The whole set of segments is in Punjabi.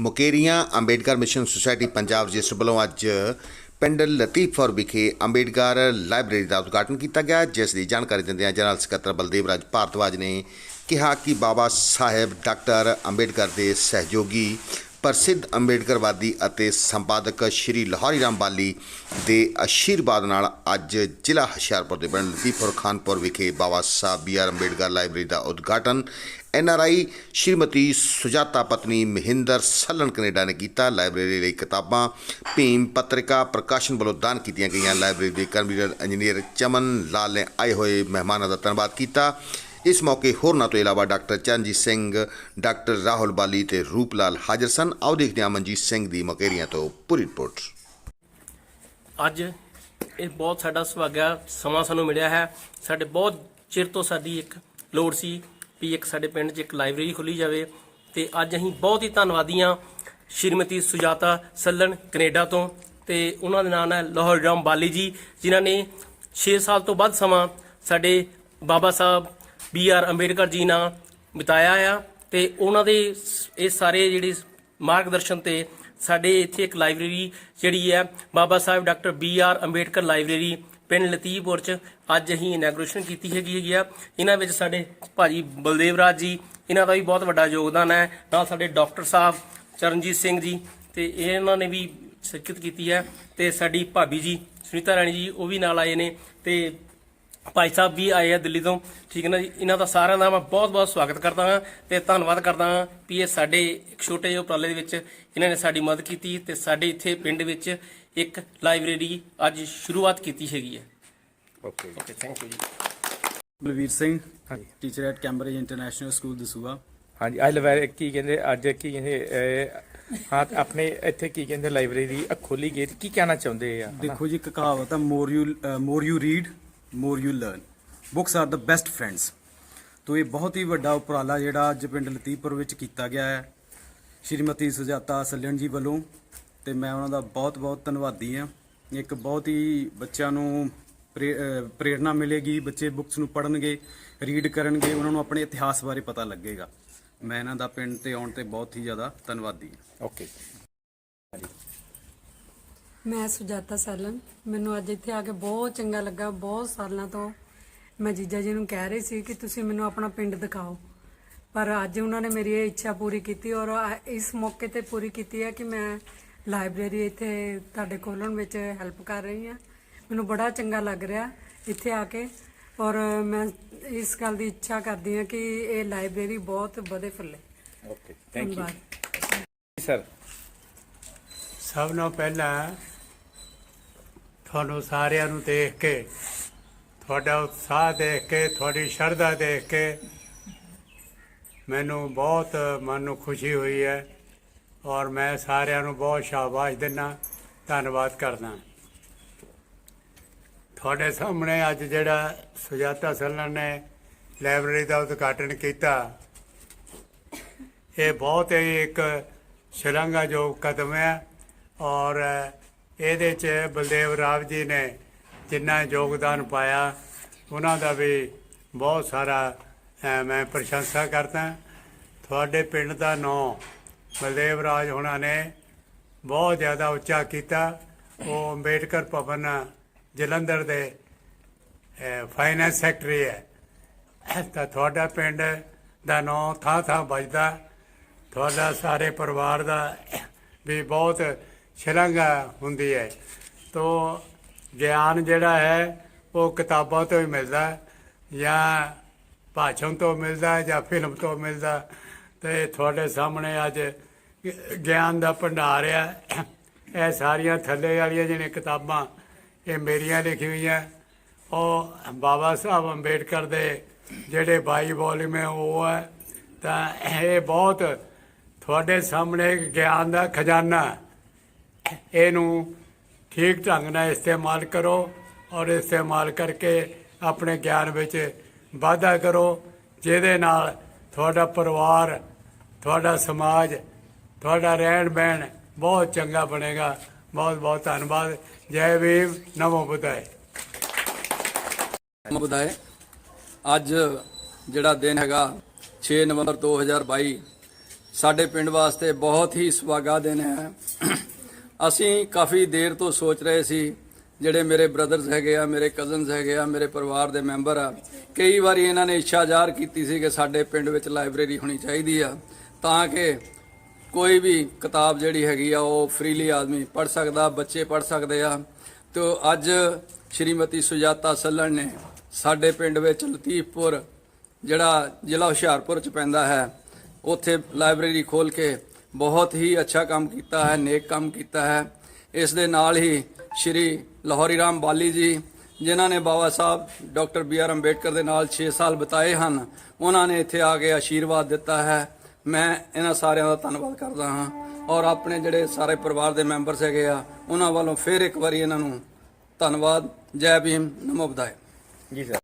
ਮੁਕੇਰੀਆਂ ਅੰਬੇਡਕਰ ਮਿਸ਼ਨ ਸੁਸਾਇਟੀ ਪੰਜਾਬ ਜਿਸ ਵੱਲੋਂ ਅੱਜ ਪਿੰਡ ਲਤੀਫਪੁਰ ਵਿਖੇ ਅੰਬੇਡਕਰ ਲਾਇਬ੍ਰੇਰੀ ਦਾ ਉਦਘਾਟਨ ਕੀਤਾ ਗਿਆ, ਜਿਸ ਦੀ ਜਾਣਕਾਰੀ ਦਿੰਦਿਆਂ ਜਨਰਲ ਸਕੱਤਰ ਬਲਦੇਵ ਰਾਜ ਭਾਰਤਵਾਜ ਨੇ ਕਿਹਾ ਕਿ ਬਾਬਾ ਸਾਹਿਬ ਡਾਕਟਰ ਅੰਬੇਡਕਰ ਦੇ ਸਹਿਯੋਗੀ, ਪ੍ਰਸਿੱਧ ਅੰਬੇਡਕਰਵਾਦੀ ਅਤੇ ਸੰਪਾਦਕ ਸ਼੍ਰੀ ਲਾਹੌਰੀ ਰਾਮ ਬਾਲੀ ਦੇ ਅਸ਼ੀਰਵਾਦ ਨਾਲ ਅੱਜ ਜ਼ਿਲ੍ਹਾ ਹੁਸ਼ਿਆਰਪੁਰ ਦੇ ਪਿੰਡ ਲਤੀਫਪੁਰ ਖਾਨਪੁਰ ਵਿਖੇ Baba Sahib B R Ambedkar library ਦਾ ਉਦਘਾਟਨ N R I Shrimati Sujata ਪਤਨੀ ਮਹਿੰਦਰ ਸੱਲਣ ਕੈਨੇਡਾ ਨੇ ਕੀਤਾ ਲਾਇਬ੍ਰੇਰੀ ਲਈ ਕਿਤਾਬਾਂ। ਭੀਮ ਪੱਤਰਿਕਾ ਪ੍ਰਕਾਸ਼ਨ ਵੱਲੋਂ ਦਾਨ ਕੀਤੀਆਂ ਗਈਆਂ। ਲਾਇਬ੍ਰੇਰੀ ਦੇ ਕਨਵੀਨਰ ਇੰਜੀਨੀਅਰ ਚਮਨ ਲਾਲ ਨੇ ਆਏ ਹੋਏ ਮਹਿਮਾਨਾਂ ਦਾ ਧੰਨਵਾਦ ਕੀਤਾ। ਇਸ ਮੌਕੇ ਹੋਰਨਾਂ ਤੋਂ ਇਲਾਵਾ ਡਾਕਟਰ ਚਰਨਜੀਤ ਸਿੰਘ, ਡਾਕਟਰ ਰਾਹੁਲ ਬਾਲੀ ਤੇ ਰੂਪਲਾਲ ਹਾਜ਼ਰ ਸਨ। ਆਓ ਦੇਖਦੇ ਹਾਂ ਮਨਜੀਤ ਸਿੰਘ ਦੀ ਮੁਕੇਰੀਆਂ ਤੋਂ ਪੂਰੀ ਰਿਪੋਰਟ। ਅੱਜ ਇਹ ਬਹੁਤ ਸਾਡਾ ਸੁਭਾਗਿਆ ਸਮਾਂ ਸਾਨੂੰ ਮਿਲਿਆ ਹੈ। ਸਾਡੇ ਬਹੁਤ ਚਿਰ ਤੋਂ ਸਾਡੀ ਇੱਕ ਲੋੜ ਸੀ ਵੀ ਇੱਕ ਸਾਡੇ ਪਿੰਡ 'ਚ ਇੱਕ ਲਾਇਬ੍ਰੇਰੀ ਖੋਲੀ ਜਾਵੇ ਤੇ ਅੱਜ ਅਸੀਂ ਬਹੁਤ ਹੀ ਧੰਨਵਾਦੀ ਹਾਂ ਸ਼੍ਰੀਮਤੀ ਸੁਜਾਤਾ ਸੱਲਣ ਕੈਨੇਡਾ ਤੋਂ ਤੇ ਉਹਨਾਂ ਦੇ ਨਾਮ ਹੈ ਲਾਹੌਰ ਰਾਮ ਬਾਲੀ ਜੀ, ਜਿਨ੍ਹਾਂ ਨੇ 6 ਸਾਲ ਤੋਂ ਵੱਧ ਸਮਾਂ ਸਾਡੇ ਬਾਬਾ ਸਾਹਿਬ ਬੀ ਆਰ ਅੰਬੇਡਕਰ ਜੀ ਨਾਲ ਬਿਤਾਇਆ ਆ ਤੇ ਉਹਨਾਂ ਦੇ ਇਹ ਸਾਰੇ ਜਿਹੜੇ ਮਾਰਗਦਰਸ਼ਨ ਤੇ ਸਾਡੇ ਇੱਥੇ ਇੱਕ ਲਾਇਬ੍ਰੇਰੀ ਜਿਹੜੀ ਹੈ Baba Sahib doctor B R Ambedkar library ਪਿੰਡ ਲਤੀਫਪੁਰ ਚ ਅੱਜ ਅਸੀਂ ਇਨੈਗੋਰੇਸ਼ਨ ਕੀਤੀ ਹੈਗੀ ਹੈਗੀ ਆ। ਇਹਨਾਂ ਵਿੱਚ ਸਾਡੇ ਭਾਜੀ ਬਲਦੇਵ ਰਾਜ ਜੀ, ਇਹਨਾਂ ਦਾ ਵੀ ਬਹੁਤ ਵੱਡਾ ਯੋਗਦਾਨ ਹੈ। ਨਾਲ ਸਾਡੇ ਡਾਕਟਰ ਸਾਹਿਬ ਚਰਨਜੀਤ ਸਿੰਘ ਜੀ ਤੇ ਇਹਨਾਂ ਨੇ ਵੀ ਸ਼ਿਰਕਤ ਕੀਤੀ ਹੈ ਤੇ ਸਾਡੀ ਭਾਬੀ ਜੀ ਸੁਨੀਤਾ ਰਾਣੀ ਜੀ, ਉਹ ਵੀ ਨਾਲ ਆਏ ਨੇ ਤੇ ਭਾਈ ਸਾਹਿਬ ਵੀ ਆਏ ਆ ਦਿੱਲੀ ਤੋਂ। ਠੀਕ ਹੈ ਨਾ ਜੀ? ਇਹਨਾਂ ਦਾ ਸਾਰਿਆਂ ਦਾ ਮੈਂ ਬਹੁਤ-ਬਹੁਤ ਸਵਾਗਤ ਕਰਦਾ ਹਾਂ ਤੇ ਧੰਨਵਾਦ ਕਰਦਾ ਹਾਂ ਵੀ ਇਹ ਸਾਡੇ ਇੱਕ ਛੋਟੇ ਜਿਹੇ ਉਪਰਾਲੇ ਦੇ ਵਿੱਚ ਇਹਨਾਂ ਨੇ ਸਾਡੀ ਮਦਦ ਕੀਤੀ ਤੇ ਸਾਡੇ ਇੱਥੇ ਪਿੰਡ ਵਿੱਚ ਇੱਕ ਲਾਇਬ੍ਰੇਰੀ ਅੱਜ ਸ਼ੁਰੂਆਤ ਕੀਤੀ ਹੈਗੀ ਹੈ। ਓਕੇ ਓਕੇ ਥੈਂਕ ਯੂ ਜੀ। Balvir Singh teacher at Cambridge International School Dasuya ਹਾਂਜੀ ਅੱਜ ਲਵੈਰ ਕੀ ਕਹਿੰਦੇ ਅੱਜ ਕੀ ਕਹਿੰਦੇ ਹਾਂ ਆਪਣੇ ਇੱਥੇ ਕੀ ਕਹਿੰਦੇ ਲਾਇਬ੍ਰੇਰੀ ਖੋਲੀ ਗਈ ਕੀ ਕਹਿਣਾ ਚਾਹੁੰਦੇ ਆ? ਦੇਖੋ ਜੀ ਇੱਕ ਕਹਾਵਤ ਹੈ more you more you read. More you learn. Books are the best friends ਤੋਂ ਇਹ ਬਹੁਤ ਹੀ ਵੱਡਾ ਉਪਰਾਲਾ ਜਿਹੜਾ ਅੱਜ ਪਿੰਡ ਲਤੀਫਪੁਰ ਵਿੱਚ ਕੀਤਾ ਗਿਆ ਹੈ। ਸ਼੍ਰੀਮਤੀ ਸੁਜਾਤਾ ਸੱਲਣ ਜੀ ਵੱਲੋਂ ਤੇ ਮੈਂ ਉਹਨਾਂ ਦਾ ਬਹੁਤ-ਬਹੁਤ ਧੰਨਵਾਦੀ ਹਾਂ। ਇੱਕ ਬਹੁਤ ਹੀ ਬੱਚਿਆਂ ਨੂੰ ਪ੍ਰੇ- ਅਹ, ਪ੍ਰੇਰਣਾ ਮਿਲੇਗੀ ਬੱਚੇ ਬੁੱਕਸ ਨੂੰ ਪੜ੍ਹਨਗੇ ਰੀਡ ਕਰਨਗੇ ਉਹਨਾਂ ਨੂੰ ਆਪਣੇ ਇਤਿਹਾਸ ਬਾਰੇ ਪਤਾ ਲੱਗੇਗਾ। ਮੈਂ ਇਹਨਾਂ ਦਾ ਪਿੰਡ ਤੇ ਆਉਣ ਤੇ ਬਹੁਤ ਹੀ ਜ਼ਿਆਦਾ ਧੰਨਵਾਦੀ ਹਾਂ। ਓਕੇ ਮੈਂ ਸੁਜਾਤਾ ਸੈਲਨ। ਮੈਨੂੰ ਅੱਜ ਇੱਥੇ ਆ ਕੇ ਬਹੁਤ ਚੰਗਾ ਲੱਗਾ ਬਹੁਤ ਸਾਲਾਂ ਤੋਂ ਮੈਂ ਜੀਜਾ ਜੀ ਨੂੰ ਕਹਿ ਰਹੀ ਸੀ ਕਿ ਤੁਸੀਂ ਮੈਨੂੰ ਆਪਣਾ ਪਿੰਡ ਦਿਖਾਓ। ਪਰ ਅੱਜ ਉਹਨਾਂ ਨੇ ਮੇਰੀ ਇਹ ਇੱਛਾ ਪੂਰੀ ਕੀਤੀ ਔਰ ਇਸ ਮੌਕੇ ਤੇ ਪੂਰੀ ਕੀਤੀ ਹੈ ਕਿ ਮੈਂ ਲਾਇਬ੍ਰੇਰੀ ਇੱਥੇ ਤੁਹਾਡੇ ਖੋਲ੍ਹਣ ਵਿੱਚ ਹੈਲਪ ਕਰ ਰਹੀ ਹਾਂ। ਮੈਨੂੰ ਬੜਾ ਚੰਗਾ ਲੱਗ ਰਿਹਾ ਇੱਥੇ ਆ ਕੇ ਔਰ ਮੈਂ ਇਸ ਗੱਲ ਦੀ ਇੱਛਾ ਕਰਦੀ ਹਾਂ ਕਿ ਇਹ ਲਾਇਬ੍ਰੇਰੀ ਬਹੁਤ ਵਧੇ ਫੁੱਲੇ। ਓਕੇ ਥੈਂਕ ਯੂ ਧੰਨਵਾਦ। ਸਰ ਸਭ ਤੋਂ ਪਹਿਲਾਂ ਤੁਹਾਨੂੰ ਸਾਰਿਆਂ ਨੂੰ ਦੇਖ ਕੇ, ਤੁਹਾਡਾ ਉਤਸ਼ਾਹ ਦੇਖ ਕੇ, ਤੁਹਾਡੀ ਸ਼ਰਧਾ ਦੇਖ ਕੇ ਮੈਨੂੰ ਬਹੁਤ ਮਨ ਨੂੰ ਖੁਸ਼ੀ ਹੋਈ ਹੈ ਔਰ ਮੈਂ ਸਾਰਿਆਂ ਨੂੰ ਬਹੁਤ ਸ਼ਾਬਾਸ਼ ਦਿੰਦਾ, ਧੰਨਵਾਦ ਕਰਦਾ। ਤੁਹਾਡੇ ਸਾਹਮਣੇ ਅੱਜ ਜਿਹੜਾ ਸੁਜਾਤਾ ਸੱਲਣ ਨੇ ਲਾਇਬ੍ਰੇਰੀ ਦਾ ਉਦਘਾਟਨ ਕੀਤਾ, ਇਹ ਬਹੁਤ ਹੀ ਇੱਕ ਸ਼ਲਾਘਾਯੋਗ ਕਦਮ ਹੈ ਔਰ ਇਹਦੇ 'ਚ ਬਲਦੇਵ ਰਾਵ ਜੀ ਨੇ ਜਿੰਨਾ ਯੋਗਦਾਨ ਪਾਇਆ, ਉਹਨਾਂ ਦਾ ਵੀ ਬਹੁਤ ਸਾਰਾ ਮੈਂ ਪ੍ਰਸ਼ੰਸਾ ਕਰਦਾ। ਤੁਹਾਡੇ ਪਿੰਡ ਦਾ ਨਾਂ ਬਲਦੇਵ ਰਾਜ ਹੋਣਾ ਨੇ ਬਹੁਤ ਜ਼ਿਆਦਾ ਉੱਚਾ ਕੀਤਾ। ਉਹ ਅੰਬੇਡਕਰ ਭਵਨ ਜਲੰਧਰ ਦੇ ਫਾਈਨੈਂਸ ਸੈਕਟਰੀ ਹੈ। ਤਾਂ ਤੁਹਾਡਾ ਪਿੰਡ ਦਾ ਨਾਂ ਥਾਂ ਥਾਂ ਵੱਜਦਾ। ਤੁਹਾਡਾ ਸਾਰੇ ਪਰਿਵਾਰ ਦਾ ਵੀ ਬਹੁਤ ਸ਼ਲਾਘਾ ਹੁੰਦੀ ਹੈ। ਤੋ ਗਿਆਨ ਜਿਹੜਾ ਹੈ, ਉਹ ਕਿਤਾਬਾਂ ਤੋਂ ਹੀ ਮਿਲਦਾ ਜਾਂ ਭਾਸ਼ਣ ਤੋਂ ਮਿਲਦਾ ਜਾਂ ਫਿਲਮ ਤੋਂ ਮਿਲਦਾ ਹੈ। ਤੇ ਤੁਹਾਡੇ ਸਾਹਮਣੇ ਅੱਜ ਗਿਆਨ ਦਾ ਭੰਡਾਰ ਹੈ। ਇਹ ਸਾਰੀਆਂ ਥੱਲੇ ਵਾਲੀਆਂ ਜਿਹੜੀਆਂ ਕਿਤਾਬਾਂ, ਇਹ ਮੇਰੀਆਂ ਲਿਖੀ ਹੋਈਆਂ। ਉਹ ਬਾਬਾ ਸਾਹਿਬ ਅੰਬੇਡਕਰ ਦੇ ਜਿਹੜੇ ਬਾਈ ਵੋਲਿਊਮ ਹੈ, ਉਹ ਹੈ। ਤਾਂ ਇਹ ਬਹੁਤ ਤੁਹਾਡੇ ਸਾਹਮਣੇ ਗਿਆਨ ਦਾ ਖਜ਼ਾਨਾ ਇਹਨੂੰ ਠੀਕ ਢੰਗ ਨਾਲ ਇਸਤੇਮਾਲ ਕਰੋ ਔਰ ਇਸਤੇਮਾਲ ਕਰਕੇ ਆਪਣੇ ਗਿਆਨ ਵਿੱਚ ਵਾਧਾ ਕਰੋ, ਜਿਹਦੇ ਨਾਲ ਤੁਹਾਡਾ ਪਰਿਵਾਰ, ਤੁਹਾਡਾ ਸਮਾਜ, ਤੁਹਾਡਾ ਰਹਿਣ ਬਹਿਣ ਬਹੁਤ ਚੰਗਾ ਬਣੇਗਾ। ਬਹੁਤ ਬਹੁਤ ਧੰਨਵਾਦ। ਜੈ ਭੀਮ, ਨਮੋ ਬੁੱਧਾਏ। ਬੁਧਾਏ। ਅੱਜ ਜਿਹੜਾ ਦਿਨ ਹੈਗਾ 6 ਨਵੰਬਰ 2022 ਸਾਡੇ ਪਿੰਡ ਵਾਸਤੇ ਬਹੁਤ ਹੀ ਸੁਭਾਗਾ ਦਿਨ ਹੈ। ਅਸੀਂ ਕਾਫੀ ਦੇਰ ਤੋਂ ਸੋਚ ਰਹੇ ਸੀ, ਜਿਹੜੇ ਮੇਰੇ ਬ੍ਰਦਰਸ ਹੈਗੇ ਆ, ਮੇਰੇ ਕਜ਼ਨਸ ਹੈਗੇ ਆ, ਮੇਰੇ ਪਰਿਵਾਰ ਦੇ ਮੈਂਬਰ ਆ, ਕਈ ਵਾਰੀ ਇਹਨਾਂ ਨੇ ਇੱਛਾ ਜ਼ਾਹਰ ਕੀਤੀ ਸੀ ਕਿ ਸਾਡੇ ਪਿੰਡ ਵਿੱਚ ਲਾਇਬ੍ਰੇਰੀ ਹੋਣੀ ਚਾਹੀਦੀ ਆ, ਤਾਂ ਕਿ ਕੋਈ ਵੀ ਕਿਤਾਬ ਜਿਹੜੀ ਹੈਗੀ ਆ, ਉਹ ਫ੍ਰੀਲੀ ਆਦਮੀ ਪੜ੍ਹ ਸਕਦਾ, ਬੱਚੇ ਪੜ੍ਹ ਸਕਦੇ ਆ। ਤੇ ਅੱਜ ਸ਼੍ਰੀਮਤੀ ਸੁਜਾਤਾ ਸੱਲਣ ਨੇ ਸਾਡੇ ਪਿੰਡ ਵਿੱਚ ਲਤੀਫਪੁਰ, ਜਿਹੜਾ ਜ਼ਿਲ੍ਹਾ ਹੁਸ਼ਿਆਰਪੁਰ ਚ ਪੈਂਦਾ ਹੈ, ਉੱਥੇ ਲਾਇਬ੍ਰੇਰੀ ਖੋਲ ਕੇ ਬਹੁਤ ਹੀ ਅੱਛਾ ਕੰਮ ਕੀਤਾ ਹੈ ਨੇਕ ਕੰਮ ਕੀਤਾ ਹੈ। ਇਸ ਦੇ ਨਾਲ ਹੀ ਸ਼੍ਰੀ ਲਾਹੌਰੀ ਰਾਮ ਬਾਲੀ ਜੀ ਜਿਨ੍ਹਾਂ ਨੇ Baba Sahib doctor B R Ambedkar ਦੇ ਨਾਲ 6 ਸਾਲ ਬਿਤਾਏ ਹਨ ਉਹਨਾਂ ਨੇ ਇੱਥੇ ਆ ਕੇ ਆਸ਼ੀਰਵਾਦ ਦਿੱਤਾ ਹੈ। ਮੈਂ ਇਹਨਾਂ ਸਾਰਿਆਂ ਦਾ ਧੰਨਵਾਦ ਕਰਦਾ ਹਾਂ ਔਰ ਆਪਣੇ ਜਿਹੜੇ ਸਾਰੇ ਪਰਿਵਾਰ ਦੇ ਮੈਂਬਰਸ ਹੈਗੇ ਆ ਉਹਨਾਂ ਵੱਲੋਂ ਫਿਰ ਇੱਕ ਵਾਰੀ ਇਹਨਾਂ ਨੂੰ ਧੰਨਵਾਦ। ਜੈ ਭੀਮ ਨਮੋ ਬੁਦਾਏ ਜੀ ਸਰ।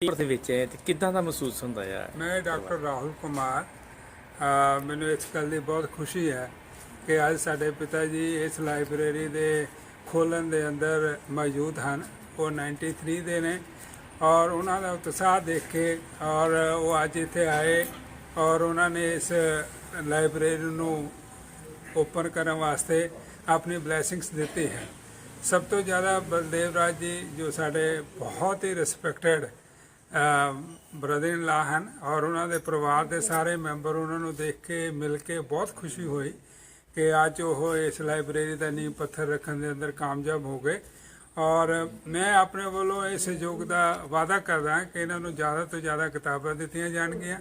ਦੇ ਵਿੱਚ ਹੈ ਤੇ ਕਿੱਦਾਂ ਦਾ ਮਹਿਸੂਸ ਹੁੰਦਾ ਹੈ ਮੈਂ ਡਾਕਟਰ ਰਾਹੁਲ ਕੁਮਾਰ ਮੈਨੂੰ ਇਸ ਗੱਲ ਦੀ ਬਹੁਤ ਖੁਸ਼ੀ ਹੈ ਕਿ ਅੱਜ ਸਾਡੇ ਪਿਤਾ ਜੀ ਇਸ ਲਾਇਬ੍ਰੇਰੀ ਦੇ ਖੋਲਣ ਦੇ ਅੰਦਰ ਮੌਜੂਦ ਹਨ। ਉਹ 93 ਦੇ ਨੇ ਔਰ ਉਹਨਾਂ ਦਾ ਉਤਸ਼ਾਹ ਦੇਖ ਕੇ ਔਰ ਉਹ ਅੱਜ ਇੱਥੇ ਆਏ ਔਰ ਉਹਨਾਂ ਨੇ ਇਸ ਲਾਇਬ੍ਰੇਰੀ ਨੂੰ ਓਪਨ ਕਰਨ ਵਾਸਤੇ ਆਪਣੀ ਬਲੇਸਿੰਗਸ ਦਿੱਤੀ ਹੈ। ਸਭ ਤੋਂ ਜ਼ਿਆਦਾ ਬਲਦੇਵ ਰਾਜ ਜੀ ਜੋ ਸਾਡੇ ਬਹੁਤ ਹੀ ਰਿਸਪੈਕਟਡ ਬ੍ਰਦਰ ਇਨ ਲਾ ਹਨ ਔਰ ਉਹਨਾਂ ਦੇ ਪਰਿਵਾਰ ਦੇ ਸਾਰੇ ਮੈਂਬਰ ਉਹਨਾਂ ਨੂੰ ਦੇਖ ਕੇ ਮਿਲ ਕੇ ਬਹੁਤ ਖੁਸ਼ੀ ਹੋਈ ਕਿ ਅੱਜ ਉਹ ਇਸ ਲਾਇਬ੍ਰੇਰੀ ਦਾ ਨੀਂਹ ਪੱਥਰ ਰੱਖਣ ਦੇ ਅੰਦਰ ਕਾਮਯਾਬ ਹੋ ਗਏ। ਔਰ ਮੈਂ ਆਪਣੇ ਵੱਲੋਂ ਇਸ ਸਹਿਯੋਗ ਦਾ ਵਾਅਦਾ ਕਰਦਾ ਕਿ ਇਹਨਾਂ ਨੂੰ ਜ਼ਿਆਦਾ ਤੋਂ ਜ਼ਿਆਦਾ ਕਿਤਾਬਾਂ ਦਿੱਤੀਆਂ ਜਾਣਗੀਆਂ।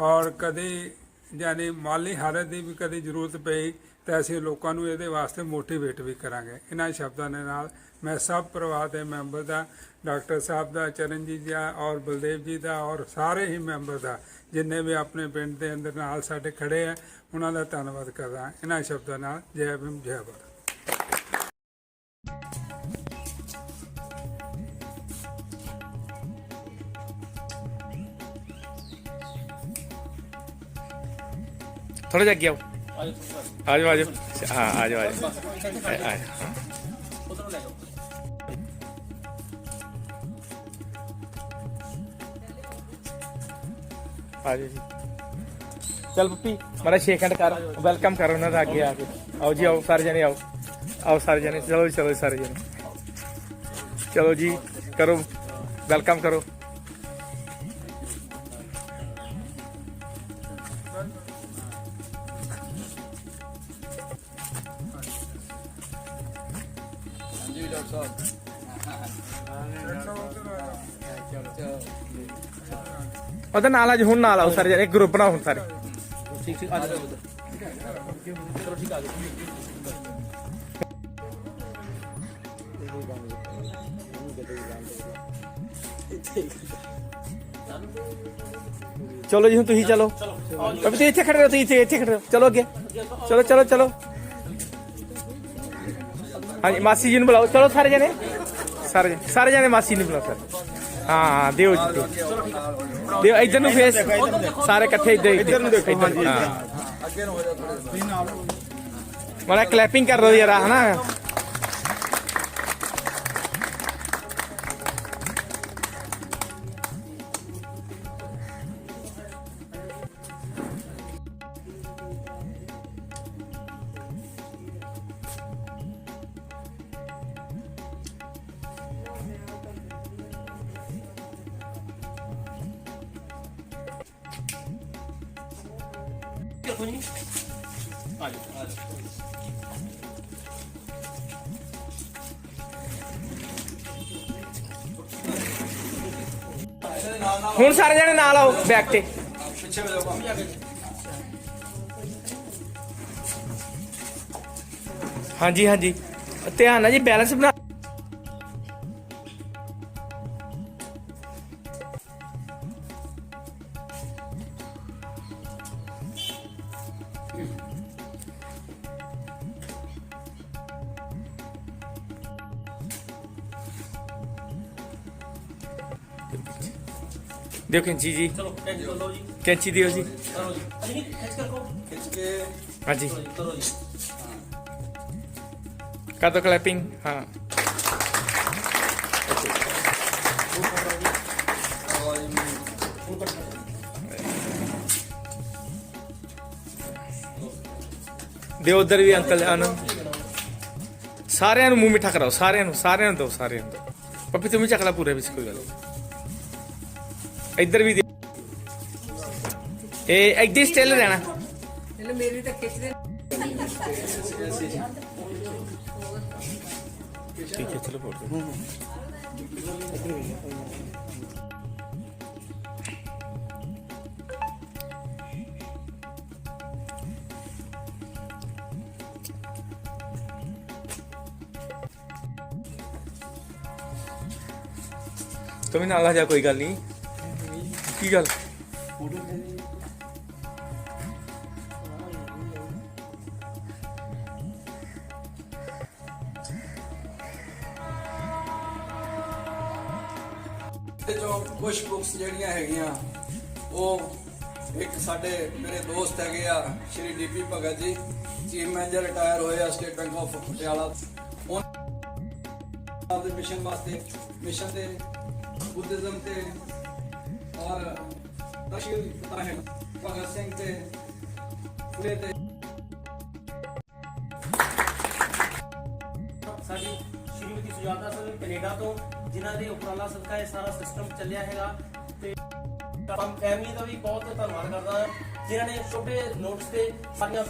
ਔਰ ਕਦੇ, ਯਾਨੀ ਮਾਲੀ ਹਾਲਤ ਦੀ ਵੀ ਕਦੇ ਜ਼ਰੂਰਤ ਪਈ ਤਾਂ ਅਸੀਂ ਲੋਕਾਂ ਨੂੰ ਇਹਦੇ ਵਾਸਤੇ ਮੋਟੀਵੇਟ ਵੀ ਕਰਾਂਗੇ। ਇਹਨਾਂ ਸ਼ਬਦਾਂ ਦੇ ਨਾਲ ਮੈਂ ਸਭ ਪਰਿਵਾਰ ਦੇ ਮੈਂਬਰ ਦਾ, ਡਾਕਟਰ ਸਾਹਿਬ ਦਾ, ਚਰਨਜੀਤ ਜੀ ਦਾ ਔਰ ਬਲਦੇਵ ਜੀ ਦਾ ਔਰ ਸਾਰੇ ਹੀ ਮੈਂਬਰ ਦਾ, ਜਿੰਨੇ ਵੀ ਆਪਣੇ ਪਿੰਡ ਦੇ ਅੰਦਰ ਨਾਲ ਸਾਡੇ ਖੜੇ ਆ, ਉਹਨਾਂ ਦਾ ਧੰਨਵਾਦ ਕਰਦਾ ਇਹਨਾਂ ਸ਼ਬਦਾਂ ਨਾਲ ਜੈ ਭੀਮ, ਜੈ ਭਾਰਤ। ਥੋੜਾ ਜਿਹਾ ਅੱਗੇ ਆਓ। ਆ ਜਾਓ ਹਾਂ ਆ ਜਾਓ ਆ ਜਾਓ ਜਾਓ। ਆ ਜੀ। ਚਲ ਪੱਪੀ ਮਾਰਾ ਸ਼ੇਕ ਕਰ ਵੈਲਕਮ ਕਰ ਉਹਨਾਂ ਦਾ ਅੱਗੇ ਆ ਕੇ। ਆਓ ਜੀ ਆਓ ਸਾਰੇ ਜਣੇ ਆਓ। ਆਓ ਸਾਰੇ ਜਣੇ ਚਲੋ ਜੀ, ਚਲੋ ਜੀ, ਸਾਰੇ ਜਣੇ। ਚਲੋ ਜੀ ਕਰੋ ਵੈਲਕਮ ਕਰੋ। ਉਹਦਾ ਨਾਲ ਅੱਜ ਹੁਣ ਨਾਲ ਆਓ ਸਾਰੇ ਜਣੇ ਇੱਕ ਗਰੁੱਪ ਬਣਾ ਹੁਣ ਸਾਰੇ ਠੀਕ ਠੀਕ ਆ ਜਾਓ ਉਧਰ ਚਲੋ ਠੀਕ ਆ ਜਾਓ ਚਲੋ ਜੀ ਹੁਣ ਤੁਸੀਂ ਚਲੋ ਅਬੇ ਤੁਸੀਂ ਇੱਥੇ ਖੜੇ ਰਹੋ ਤੁਸੀਂ ਇੱਥੇ ਇੱਥੇ ਖੜੇ ਰਹੋ ਚਲੋ ਅੱਗੇ ਚਲੋ ਚਲੋ ਚਲੋ ਹਾਂਜੀ ਮਾਸੀ ਜੀ ਨੂੰ ਬੁਲਾਓ ਚਲੋ ਸਾਰੇ ਜਣੇ ਸਾਰੇ ਜਣੇ ਸਾਰੇ ਜਣੇ ਮਾਸੀ ਨੂੰ ਬੁਲਾਓ ਸਰ ਹਾਂ ਹਾਂ ਦਿਓ ਜੀ। ਦਿਓ। ਇੱਧਰ ਨੂੰ ਫੇਸ ਸਾਰੇ ਇਕੱਠੇ ਇੱਧਰ ਇੱਧਰ ਨੂੰ ਦੇਖੋ ਹਾਂਜੀ। ਮਾੜਾ ਕਲੈਪਿੰਗ ਕਰ ਦੋ ਯਾਰ ਹਨਾ? ਦੇਖੋ ਜੀ ਆ ਜਾਓ ਆ ਜਾਓ ਹੁਣ ਸਾਰੇ ਜਣੇ ਨਾਲ ਆਓ ਬੈਕ ਤੇ। ਹਾਂਜੀ ਹਾਂਜੀ। ਧਿਆਨ ਨਾਲ ਜੀ ਬੈਲੈਂਸ ਬਣਾ ਦਿਓ ਕੈਂਚੀ ਜੀ। ਚਲੋ ਟੈਂਸ਼ਨ ਲਓ ਜੀ। ਕੈਂਚੀ ਦਿਓ ਜੀ। ਕਰੋ ਜੀ। ਅਜੀ ਨਹੀਂ ਖਿੱਚ ਕੇ ਰੱਖੋ। ਖਿੱਚ ਕੇ ਹਾਂਜੀ। ਕਰੋ ਜੀ ਕਰੋ ਜੀ। ਕਰ ਦੋ ਕਲੈਪਿੰਗ ਹਾਂ। ਦਿਓ ਉਧਰ ਵੀ ਅੰਕਲ ਜਾਨ ਸਾਰਿਆਂ ਨੂੰ ਮੂੰਹ ਮਿੱਠਾ ਕਰਾਓ ਸਾਰਿਆਂ ਨੂੰ ਸਾਰਿਆਂ ਨੂੰ ਦਿਓ ਸਾਰਿਆਂ ਨੂੰ ਦਿਓ। ਪੱਪੀ ਤੂੰ ਵੀ ਚੱਕ ਲੈ ਪੂਰੇ ਵਿੱਚ ਕੋਈ ਗੱਲ ਨਹੀਂ ਇੱਧਰ ਵੀ ਦਿਓ। ਇਹ ਇੱਥੇ ਸਟਿਲ ਰਹਿਣਾ ਠੀਕ ਹੈ ਚਲੋ ਫੋਟੋ ਤੂੰ ਵੀ ਨਾਲ ਆ ਜਾ ਕੋਈ ਗੱਲ ਨਹੀਂ ਕੀ ਗੱਲ? ਤੇ ਜੋ ਕੁਝ ਬੁੱਕਸ ਜਿਹੜੀਆਂ ਹੈਗੀਆਂ, ਉਹ ਇੱਕ ਸਾਡੇ ਮੇਰੇ ਦੋਸਤ ਹੈਗੇ ਆ, ਸ਼੍ਰੀ DP Bhagat ji, chief manager retire ਹੋਏ ਆ ਸਟੇਟ ਬੈਂਕ ਆਫ ਪਟਿਆਲਾ। ਉਹਨਾਂ ਦੇ ਮਿਸ਼ਨ ਵਾਸਤੇ ਮਿਸ਼ਨ ਤੇ ਬੁੱਧਿਜ਼ਮ ਤੇ ਔਰ ਤਸ਼ੀਲ ਪਤਾ ਹੈ। ਭਗਤ ਸਿੰਘ ਤੇ ਪੂਰੇ ਤੇ ਸਾਡੀ ਸ਼੍ਰੀਮਤੀ ਸੁਜਾਤਾ ਸਿੰਘ ਕੈਨੇਡਾ ਤੋਂ, ਜਿਨ੍ਹਾਂ ਦੇ ਉਪਰਾਲਾ ਸਦਕਾ ਇਹ ਸਾਰਾ ਸਿਸਟਮ ਚੱਲਿਆ ਹੈਗਾ। ਤੇ ਆਪਾਂ ਫੈਮਿਲੀ ਦਾ ਵੀ ਬਹੁਤ ਧੰਨਵਾਦ ਕਰਦਾ ਹਾਂ, ਜਿਨ੍ਹਾਂ ਨੇ ਛੋਟੇ ਨੋਟਸ ਤੇ ਸਾਰੀਆਂ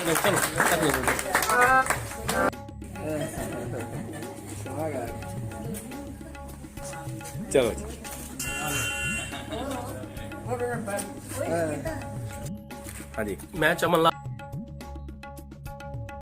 ਤੁਰਨਾ ਪਿਆ ਚਲੋ ਜੀ ਹਾਂਜੀ ਮੈਂ ਚਮਨ ਲਾਲ